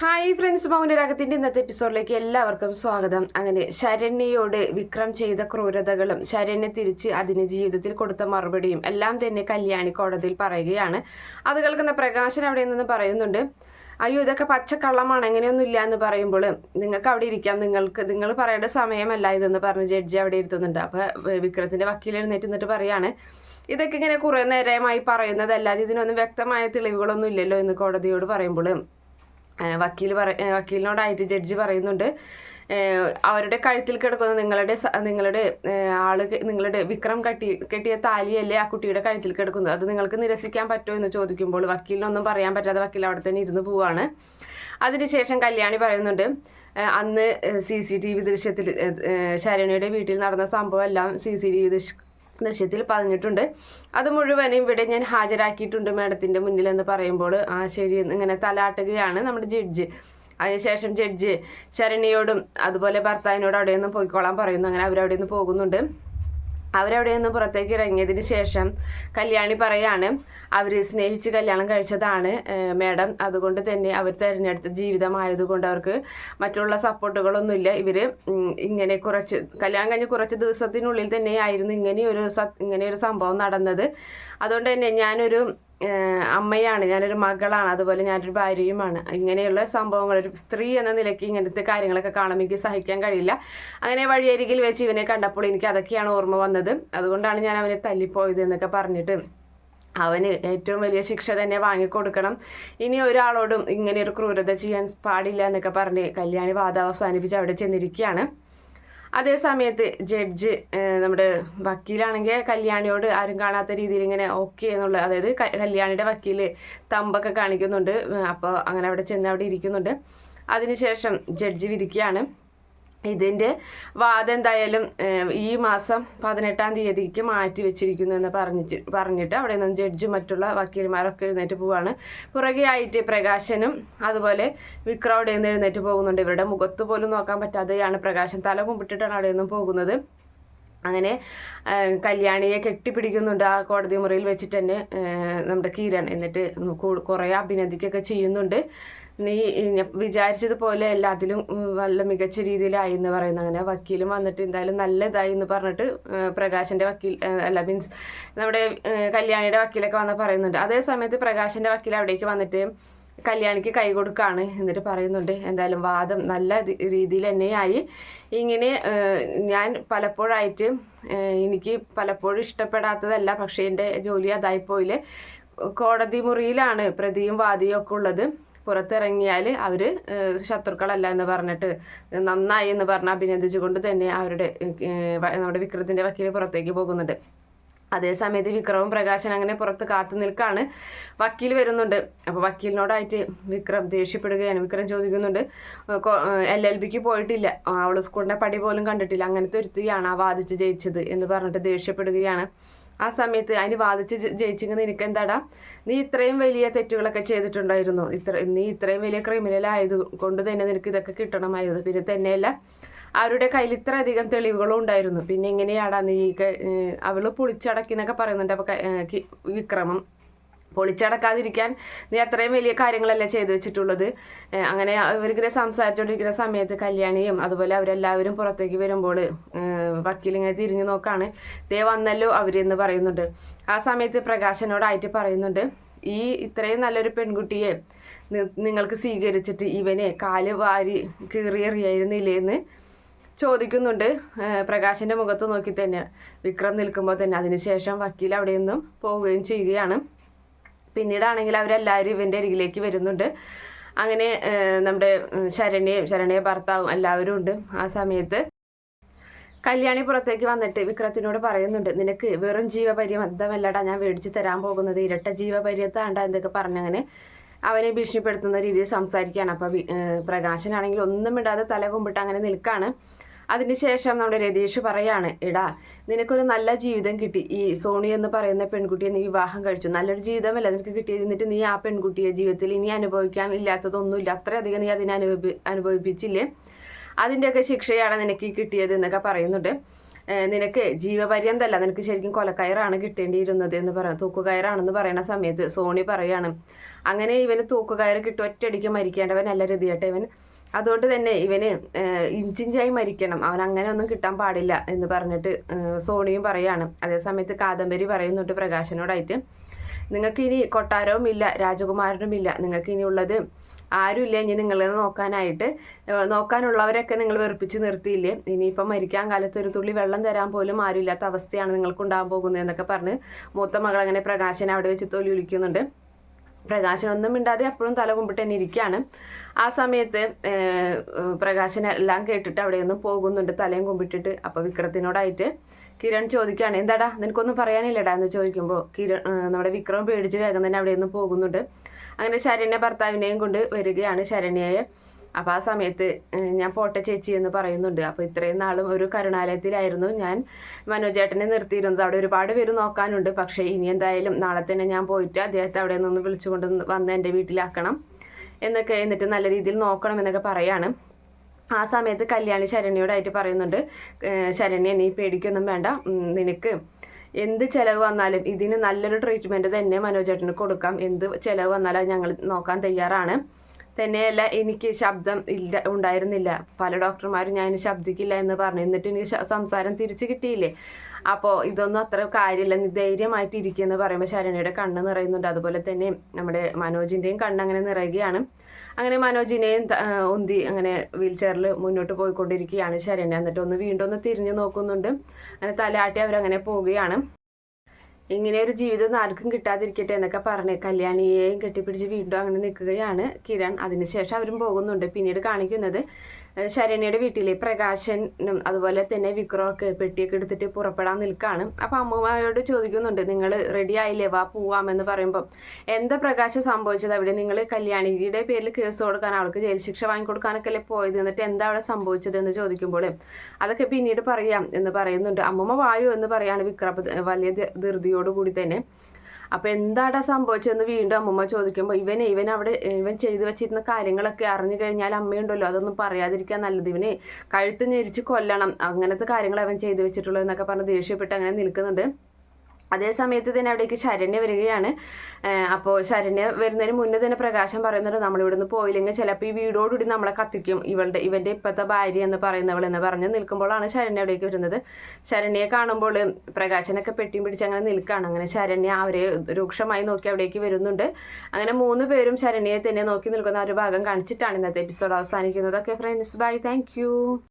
Hi friends മൗനരാഗത്തിന്റെ ഇന്നത്തെ എപ്പിസോഡിലേക്ക് എല്ലാവർക്കും സ്വാഗതം. അങ്ങനെ ശരണ്യയോട് വിക്രം ചെയ്ത ക്രൂരതകളും ശരണ്യ തിരിച്ച് അതിന് ജീവിതത്തിൽ കൊടുത്ത മറുപടിയും എല്ലാം തന്നെ കല്യാണി കോടതിയിൽ പറയുകയാണ്. അത് കേൾക്കുന്ന പ്രകാശൻ അവിടെ നിന്ന് പറയുന്നുണ്ട് അയ്യോ ഇതൊക്കെ പച്ചക്കള്ളമാണ് എങ്ങനെയൊന്നും ഇല്ല എന്ന് പറയുമ്പോൾ നിങ്ങൾക്ക് അവിടെ ഇരിക്കാം നിങ്ങൾക്ക് നിങ്ങൾ പറയേണ്ട സമയമല്ല ഇതെന്ന് പറഞ്ഞ് ജഡ്ജി അവിടെ ഇരുത്തുന്നുണ്ട്. അപ്പോൾ വിക്രത്തിന്റെ വക്കീൽ എഴുന്നേറ്റ് നിന്നിട്ട് പറയാണ് ഇതൊക്കെ ഇങ്ങനെ കുറേ നേരമായി പറയുന്നതല്ലാതെ ഇതിനൊന്നും വ്യക്തമായ തെളിവുകളൊന്നും ഇല്ലല്ലോ എന്ന് കോടതിയോട് പറയുമ്പോൾ വക്കീൽ പറ വക്കീലിനോടായിട്ട് ജഡ്ജി പറയുന്നുണ്ട്. അവരുടെ കഴുത്തിൽ കിടക്കുന്ന നിങ്ങളുടെ നിങ്ങളുടെ ആൾ നിങ്ങളുടെ വിക്രം കട്ടി കെട്ടിയ താലിയല്ലേ ആ കുട്ടിയുടെ കഴുത്തിൽ കിടക്കുന്നത്? അത് നിങ്ങൾക്ക് നിരസിക്കാൻ പറ്റുമോ എന്ന് ചോദിക്കുമ്പോൾ വക്കീലിനൊന്നും പറയാൻ പറ്റാതെ വക്കീൽ അവിടെ തന്നെ ഇരുന്ന് പോവാണ്. അതിനുശേഷം കല്യാണി പറയുന്നുണ്ട് അന്ന് സി സി ടി വി ദൃശ്യത്തിൽ ഏഹ് വീട്ടിൽ നടന്ന സംഭവം എല്ലാം സി സി ടി വി ദൃശ്യത്തിൽ പറഞ്ഞിട്ടുണ്ട്. അത് മുഴുവനും ഇവിടെ ഞാൻ ഹാജരാക്കിയിട്ടുണ്ട് മാഡത്തിന്റെ മുന്നിൽ എന്ന് പറയുമ്പോൾ. ആ ശരി ഇങ്ങനെ തലാട്ടുകയാണ് നമ്മുടെ ജഡ്ജ്. അതിനുശേഷം ജഡ്ജ് ശരണ്യയോടും അതുപോലെ ഭർത്താവിനോടും അവിടെ നിന്ന് പോയിക്കോളാൻ പറയുന്നു. അങ്ങനെ അവരവിടെ നിന്ന് പോകുന്നുണ്ട്. അവരവിടെ നിന്ന് പുറത്തേക്ക് ഇറങ്ങിയതിന് ശേഷം കല്യാണി പറയാണ് അവർ സ്നേഹിച്ച് കല്യാണം കഴിച്ചതാണ് മേഡം. അതുകൊണ്ട് തന്നെ അവർ തിരഞ്ഞെടുത്ത ജീവിതമായതുകൊണ്ട് അവർക്ക് മറ്റുള്ള സപ്പോർട്ടുകളൊന്നുമില്ല. ഇവർ ഇങ്ങനെ കുറച്ച് കല്യാണം കഴിഞ്ഞ് കുറച്ച് ദിവസത്തിനുള്ളിൽ തന്നെയായിരുന്നു ഇങ്ങനെയൊരു സ ഇങ്ങനെയൊരു സംഭവം നടന്നത്. അതുകൊണ്ട് തന്നെ ഞാനൊരു അമ്മയാണ്. ഞാനൊരു മകളാണ്. അതുപോലെ ഞാനൊരു ഭാര്യയുമാണ്. ഇങ്ങനെയുള്ള സംഭവങ്ങൾ ഒരു സ്ത്രീ എന്ന നിലയ്ക്ക് ഇങ്ങനത്തെ കാര്യങ്ങളൊക്കെ കാണുമ്പോൾ എനിക്ക് സഹിക്കാൻ കഴിയില്ല. അങ്ങനെ വഴിയരികിൽ വെച്ച് ഇവനെ കണ്ടപ്പോൾ എനിക്ക് അതൊക്കെയാണ് ഓർമ്മ വന്നത്. അതുകൊണ്ടാണ് ഞാൻ അവനെ തല്ലിപ്പോയത് എന്നൊക്കെ പറഞ്ഞിട്ട് അവന് ഏറ്റവും വലിയ ശിക്ഷ തന്നെ വാങ്ങിക്കൊടുക്കണം. ഇനി ഒരാളോടും ഇങ്ങനെ ഒരു ക്രൂരത ചെയ്യാൻ പാടില്ല എന്നൊക്കെ പറഞ്ഞ് കല്യാണി വാദം അവസാനിപ്പിച്ച് അവിടെ ചെന്നിരിക്കുകയാണ്. അതേ സമയത്ത് ജഡ്ജ് നമ്മുടെ വക്കീലാണെങ്കിൽ കല്യാണിയോട് ആരും കാണാത്ത രീതിയിൽ ഇങ്ങനെ ഓക്കെ എന്നുള്ള അതായത് കല്യാണിയുടെ വക്കീൽ തമ്പൊക്കെ കാണിക്കുന്നുണ്ട്. അപ്പോൾ അങ്ങനെ അവിടെ ചെന്ന് അവിടെ ഇരിക്കുന്നുണ്ട്. അതിനുശേഷം ജഡ്ജ് വിധിക്കുകയാണ്. ഇതിന്റെ വാദം എന്തായാലും ഈ മാസം പതിനെട്ടാം തീയതിക്ക് മാറ്റി വെച്ചിരിക്കുന്നു എന്ന് പറഞ്ഞിട്ട് പറഞ്ഞിട്ട് അവിടെ നിന്ന് ജഡ്ജ് മറ്റുള്ള വക്കീൽമാരൊക്കെ എഴുന്നേറ്റ് പോവാണ്. പുറകെ ആയിട്ട് പ്രകാശനും അതുപോലെ വിക്രം അവിടെ നിന്ന് എഴുന്നേറ്റ് പോകുന്നുണ്ട്. ഇവരുടെ മുഖത്ത് പോലും നോക്കാൻ പറ്റാതെയാണ് പ്രകാശൻ തല കുമ്പിട്ടിട്ടാണ് അവിടെ നിന്നും പോകുന്നത്. അങ്ങനെ കല്യാണിയെ കെട്ടിപ്പിടിക്കുന്നുണ്ട് ആ കോടതി മുറിയിൽ വെച്ചിട്ട് തന്നെ നമ്മുടെ കീരൺ. എന്നിട്ട് കുറേ അഭിനന്ദിക്കുകയൊക്കെ ചെയ്യുന്നുണ്ട്. നീ വിചാരിച്ചതുപോലെ എല്ലാത്തിലും നല്ല മികച്ച രീതിയിലായി എന്ന് പറയുന്നത് അങ്ങനെ വക്കീലും വന്നിട്ട് എന്തായാലും നല്ലതായി എന്ന് പറഞ്ഞിട്ട് പ്രകാശിന്റെ വക്കീൽ അല്ല മീൻസ് നമ്മുടെ കല്യാണിയുടെ വക്കീലൊക്കെ വന്ന് പറയുന്നുണ്ട്. അതേ സമയത്ത് പ്രകാശിന്റെ വക്കീൽ അവിടേക്ക് വന്നിട്ട് കല്യാണിക്ക് കൈ കൊടുക്കാണ് എന്നിട്ട് പറയുന്നുണ്ട്. എന്തായാലും വാദം നല്ല രീതിയിൽ തന്നെയായി. ഇങ്ങനെ ഞാൻ പലപ്പോഴായിട്ട് എനിക്ക് പലപ്പോഴും ഇഷ്ടപ്പെടാത്തതല്ല പക്ഷേ എന്റെ ജോലി അതായിപ്പോയില്ലേ. കോടതി മുറിയിലാണ് പ്രതിയും വാദിയും ഒക്കെ ഉള്ളത്. പുറത്തിറങ്ങിയാൽ അവർ ശത്രുക്കളല്ല എന്ന് പറഞ്ഞിട്ട് നന്നായി എന്ന് പറഞ്ഞ് അഭിനന്ദിച്ചുകൊണ്ട് തന്നെ അവരുടെ നമ്മുടെ വിക്രത്തിന്റെ വക്കീൽ പുറത്തേക്ക് പോകുന്നുണ്ട്. അതേ സമയത്ത് വിക്രവും പ്രകാശൻ അങ്ങനെ പുറത്ത് കാത്തു നിൽക്കാണ്. വക്കീൽ വരുന്നുണ്ട്. അപ്പോൾ വക്കീലിനോടായിട്ട് വിക്രം ദേഷ്യപ്പെടുകയാണ്. വിക്രം ചോദിക്കുന്നുണ്ട് എൽ എൽ ബിക്ക് പോയിട്ടില്ല. അവൾ സ്കൂളിന്റെ പടി പോലും കണ്ടിട്ടില്ല. അങ്ങനത്തെ ഒരുത്തിയാണ് ആ വാദിച്ച് ജയിച്ചത് എന്ന് പറഞ്ഞിട്ട് ദേഷ്യപ്പെടുകയാണ്. ആ സമയത്ത് അതിന് വാദിച്ച് ജയിച്ചെങ്കിൽ നിനക്ക് എന്താടാ? നീ ഇത്രയും വലിയ തെറ്റുകളൊക്കെ ചെയ്തിട്ടുണ്ടായിരുന്നു? ഇത്ര നീ ഇത്രയും വലിയ ക്രിമിനൽ ആയത് കൊണ്ട് തന്നെ നിനക്ക് ഇതൊക്കെ കിട്ടണമായിരുന്നു. പിന്നെ തന്നെയല്ല അവരുടെ കയ്യിൽ ഇത്ര അധികം തെളിവുകളും ഉണ്ടായിരുന്നു. പിന്നെ എങ്ങനെയാടാ നീ അവൾ പൊളിച്ചടക്കിന്നൊക്കെ പറയുന്നുണ്ട്. അപ്പൊ ക- വിക്രമം പൊളിച്ചടക്കാതിരിക്കാൻ നീ അത്രയും വലിയ കാര്യങ്ങളല്ലേ ചെയ്തു വെച്ചിട്ടുള്ളത്. അങ്ങനെ അവരിങ്ങനെ സംസാരിച്ചുകൊണ്ടിരിക്കുന്ന സമയത്ത് കല്യാണിയും അതുപോലെ അവരെല്ലാവരും പുറത്തേക്ക് വരുമ്പോൾ വക്കീലിങ്ങനെ തിരിഞ്ഞു നോക്കാണ്. ദേ വന്നല്ലോ അവരെന്ന് പറയുന്നുണ്ട്. ആ സമയത്ത് പ്രകാശനോടായിട്ട് പറയുന്നുണ്ട് ഈ ഇത്രയും നല്ലൊരു പെൺകുട്ടിയെ നിങ്ങൾക്ക് സ്വീകരിച്ചിട്ട് ഇവനെ കാൽ വാരി കീറിയെറിയായിരുന്നില്ലേ എന്ന് ചോദിക്കുന്നുണ്ട്. പ്രകാശിന്റെ മുഖത്ത് നോക്കി തന്നെ. വിക്രം നിൽക്കുമ്പോൾ തന്നെ. അതിനുശേഷം വക്കീൽ അവിടെ നിന്നും പോവുകയും ചെയ്യുകയാണ്. പിന്നീടാണെങ്കിൽ അവരെല്ലാവരും ഇവന്റെ അരികിലേക്ക് വരുന്നുണ്ട്. അങ്ങനെ നമ്മുടെ ശരണ്യ ശരണ്യയും ശരണ്യ ഭർത്താവും എല്ലാവരും ഉണ്ട് ആ സമയത്ത്. കല്യാണി പുറത്തേക്ക് വന്നിട്ട് വിക്രത്തിനോട് പറയുന്നുണ്ട് നിനക്ക് വെറും ജീവപര്യബദ്ധമല്ലടാ ഞാൻ മേടിച്ച് തരാൻ പോകുന്നത്. ഇരട്ട ജീവപര്യത്താണ്ട എന്തൊക്കെ പറഞ്ഞങ്ങനെ അവനെ ഭീഷണിപ്പെടുത്തുന്ന രീതിയിൽ സംസാരിക്കുകയാണ്. അപ്പോൾ പ്രകാശനാണെങ്കിൽ ഒന്നും ഇടാതെ തല കുമ്പിട്ട് അങ്ങനെ നിൽക്കുകയാണ് അതിനുശേഷം നമ്മുടെ രതീഷ് പറയാണ് എടാ നിനക്കൊരു നല്ല ജീവിതം കിട്ടി. ഈ സോണി എന്ന് പറയുന്ന പെൺകുട്ടിയെ നീ വിവാഹം കഴിച്ചു. നല്ലൊരു ജീവിതമല്ല നിനക്ക് കിട്ടിയത്? എന്നിട്ട് നീ ആ പെൺകുട്ടിയെ ജീവിതത്തിൽ ഇനി അനുഭവിക്കാൻ ഇല്ലാത്തതൊന്നുമില്ല. അത്രയധികം നീ അതിനെ അനുഭവി അനുഭവിപ്പിച്ചില്ലേ? അതിന്റെയൊക്കെ ശിക്ഷയാണ് നിനക്ക് കിട്ടിയത് എന്നൊക്കെ പറയുന്നുണ്ട്. നിനക്ക് ജീവപര്യന്തല്ല നിനക്ക് ശരിക്കും കൊലക്കയറാണ് കിട്ടേണ്ടിയിരുന്നത് എന്ന് പറയാം തൂക്കുകയറാണെന്ന് പറയുന്ന സമയത്ത് സോണി പറയാണ് അങ്ങനെ ഇവന് തൂക്കുകയറ് കിട്ടും. ഒറ്റയടിക്ക് മരിക്കേണ്ടവനല്ല രതിയേട്ട. ഇവൻ അതുകൊണ്ട് തന്നെ ഇവന് ഇഞ്ചിഞ്ചായി മരിക്കണം. അവൻ അങ്ങനെ ഒന്നും കിട്ടാൻ പാടില്ല എന്ന് പറഞ്ഞിട്ട് സോണിയും പറയാണ്. അതേസമയത്ത് കാദംബരി പറയുന്നുണ്ട് പ്രകാശനോടായിട്ട് നിങ്ങൾക്ക് ഇനി കൊട്ടാരവും ഇല്ല രാജകുമാരനും ഇല്ല. നിങ്ങൾക്ക് ഇനി ഉള്ളത് ആരുമില്ല. ഇനി നിങ്ങളെ നോക്കാനായിട്ട് നോക്കാനുള്ളവരൊക്കെ നിങ്ങൾ വെറുപ്പിച്ച് നിർത്തിയില്ലേ? ഇനിയിപ്പം മരിക്കാൻ കാലത്ത് ഒരു തുള്ളി വെള്ളം തരാൻ പോലും ആരുമില്ലാത്ത അവസ്ഥയാണ് നിങ്ങൾക്ക് ഉണ്ടാകാൻ പോകുന്നത് എന്നൊക്കെ പറഞ്ഞ് മൂത്ത മകൾ അങ്ങനെ പ്രകാശനെ അവിടെ വെച്ച് തൊലി വിളിക്കുന്നുണ്ട് പ്രകാശൻ ഒന്നും മിണ്ടാതെ അപ്പോഴും തല കുമ്പിട്ട് തന്നെ ഇരിക്കുകയാണ് ആ സമയത്ത് പ്രകാശൻ എല്ലാം കേട്ടിട്ട് അവിടെ നിന്നും പോകുന്നുണ്ട്. തലയും കുമ്പിട്ടിട്ട് അപ്പോൾ വിക്രത്തിനോടായിട്ട് കിരൺ ചോദിക്കുകയാണ് എന്താടാ നിനക്കൊന്നും പറയാനില്ലടാ? എന്ന് ചോദിക്കുമ്പോൾ കിരൺ നമ്മുടെ വിക്രം പേടിച്ച് വേഗം തന്നെ അവിടെ നിന്ന് പോകുന്നുണ്ട്. അങ്ങനെ ശരണ്യ ഭർത്താവിനെയും കൊണ്ട് വരികയാണ് ശരണ്യയെ. അപ്പോൾ ആ സമയത്ത് ഞാൻ പോട്ടെ ചേച്ചി എന്ന് പറയുന്നുണ്ട്. അപ്പോൾ ഇത്രയും നാളും ഒരു കരുണാലയത്തിലായിരുന്നു ഞാൻ. മനോജേട്ടനെ നിർത്തിയിരുന്നത്. അവിടെ ഒരുപാട് പേര് നോക്കാനുണ്ട്. പക്ഷേ ഇനി എന്തായാലും നാളെ തന്നെ ഞാൻ പോയിട്ട് അദ്ദേഹത്തെ അവിടെ നിന്ന് വിളിച്ചുകൊണ്ട് വന്ന് എന്റെ വീട്ടിലാക്കണം എന്നൊക്കെ എന്നിട്ട് നല്ല രീതിയിൽ നോക്കണം എന്നൊക്കെ പറയാണ്. ആ സമയത്ത് കല്യാണി ശരണ്യോടായിട്ട് പറയുന്നുണ്ട്. ശരണ്യ നീ പേടിക്കൊന്നും വേണ്ട. നിനക്ക് എന്ത് ചിലവ് വന്നാലും ഇതിന് നല്ലൊരു ട്രീറ്റ്മെന്റ് തന്നെ മനോജേട്ടന് കൊടുക്കാം. എന്ത് ചിലവ് വന്നാലും ഞങ്ങൾ നോക്കാൻ തയ്യാറാണ്. തന്നെയല്ല എനിക്ക് ശബ്ദം ഇല്ല ഉണ്ടായിരുന്നില്ല. പല ഡോക്ടർമാരും ഞാൻ ശബ്ദിക്കില്ല എന്ന് പറഞ്ഞു. എന്നിട്ട് എനിക്ക് സംസാരം തിരിച്ചു കിട്ടിയില്ലേ? അപ്പോൾ ഇതൊന്നും അത്ര കാര്യമില്ല. നീ ധൈര്യമായിട്ട് പറയുമ്പോൾ ശരണയുടെ കണ്ണ് നിറയുന്നുണ്ട്. അതുപോലെ തന്നെ നമ്മുടെ മനോജിന്റെയും കണ്ണ് അങ്ങനെ നിറയുകയാണ്. അങ്ങനെ മനോജിനെയും ഒന്തി അങ്ങനെ വീൽ ചെയറിൽ മുന്നോട്ട് പോയിക്കൊണ്ടിരിക്കുകയാണ് ശരണ്യ. എന്നിട്ട് ഒന്ന് വീണ്ടും ഒന്ന് തിരിഞ്ഞു നോക്കുന്നുണ്ട്. അങ്ങനെ തലയാട്ടി അവരങ്ങനെ പോവുകയാണ്. ഇങ്ങനെ ഒരു ജീവിതം ആർക്കും കിട്ടാതിരിക്കട്ടെ എന്നൊക്കെ പറഞ്ഞ് കല്യാണിയെയും കെട്ടിപ്പിടിച്ച് വീണ്ടും അങ്ങനെ നിൽക്കുകയാണ് കിരൺ. അതിനുശേഷം അവരും പോകുന്നുണ്ട്. പിന്നീട് കാണിക്കുന്നത് ശരണ്യയുടെ വീട്ടിലെ പ്രകാശനും അതുപോലെ തന്നെ വിക്രമൊക്കെ പെട്ടിയൊക്കെ എടുത്തിട്ട് പുറപ്പെടാൻ നിൽക്കുകയാണ് അപ്പം അമ്മൂമ്മയോട് ചോദിക്കുന്നുണ്ട് നിങ്ങൾ റെഡി ആയില്ലേ? വാ പോവാമെന്ന് പറയുമ്പോൾ എന്താ പ്രകാശം സംഭവിച്ചത്? അവിടെ നിങ്ങൾ കല്യാണിയുടെ പേരിൽ കേസ് കൊടുക്കാൻ അവൾക്ക് ജയിൽ ശിക്ഷ വാങ്ങിക്കൊടുക്കാനൊക്കെ അല്ലേ പോയത്? എന്നിട്ട് എന്താ അവിടെ സംഭവിച്ചത് എന്ന് ചോദിക്കുമ്പോൾ അതൊക്കെ പിന്നീട് പറയാം എന്ന് പറയുന്നുണ്ട്. അമ്മൂമ്മ വായു എന്ന് പറയാണ് വിക്രം വലിയ ധൃതിയോടുകൂടി തന്നെ. അപ്പൊ എന്താടാ സംഭവിച്ചതെന്ന് വീണ്ടും അമ്മമ്മ ചോദിക്കുമ്പോൾ ഇവനെ ഇവൻ അവിടെ ഇവൻ ചെയ്തു വെച്ചിരുന്ന കാര്യങ്ങളൊക്കെ അറിഞ്ഞു കഴിഞ്ഞാൽ അമ്മയുണ്ടല്ലോ അതൊന്നും പറയാതിരിക്കാൻ നല്ലത്. ഇവനെ കഴുത്ത് ഞെരിച്ച് കൊല്ലണം. അങ്ങനത്തെ കാര്യങ്ങൾ അവൻ ചെയ്തു വെച്ചിട്ടുള്ളൂ എന്നൊക്കെ പറഞ്ഞ് ദേഷ്യപ്പെട്ട് അങ്ങനെ നിൽക്കുന്നുണ്ട്. അതേ സമയത്ത് തന്നെ അവിടേക്ക് ശരണ്യ വരികയാണ്. അപ്പോൾ ശരണ്യ വരുന്നതിന് മുന്നേ തന്നെ പ്രകാശം പറയുന്നുണ്ട് നമ്മൾ നിന്ന് പോയില്ലെങ്കിൽ ചിലപ്പോൾ ഈ വീടോടുകൂടി നമ്മളെ കത്തിക്കും. ഇവളുടെ ഇവന്റെ ഇപ്പോഴത്തെ ഭാര്യ എന്ന് പറയുന്നവൾ എന്ന് പറഞ്ഞ് നിൽക്കുമ്പോഴാണ് ശരണ്യ അവിടേക്ക് വരുന്നത്. ശരണ്യെ കാണുമ്പോൾ പ്രകാശനൊക്കെ പെട്ടിയും പിടിച്ച് അങ്ങനെ നിൽക്കുകയാണ്. അങ്ങനെ ശരണ്യ അവരെ രൂക്ഷമായി നോക്കി അവിടേക്ക് വരുന്നുണ്ട്. അങ്ങനെ മൂന്ന് പേരും ശരണ്യെ തന്നെ നോക്കി നിൽക്കുന്ന ഒരു ഭാഗം കാണിച്ചിട്ടാണ് ഇന്നത്തെ എപ്പിസോഡ് അവസാനിക്കുന്നത് ഓക്കെ ഫ്രണ്ട്സ് ബൈ. താങ്ക്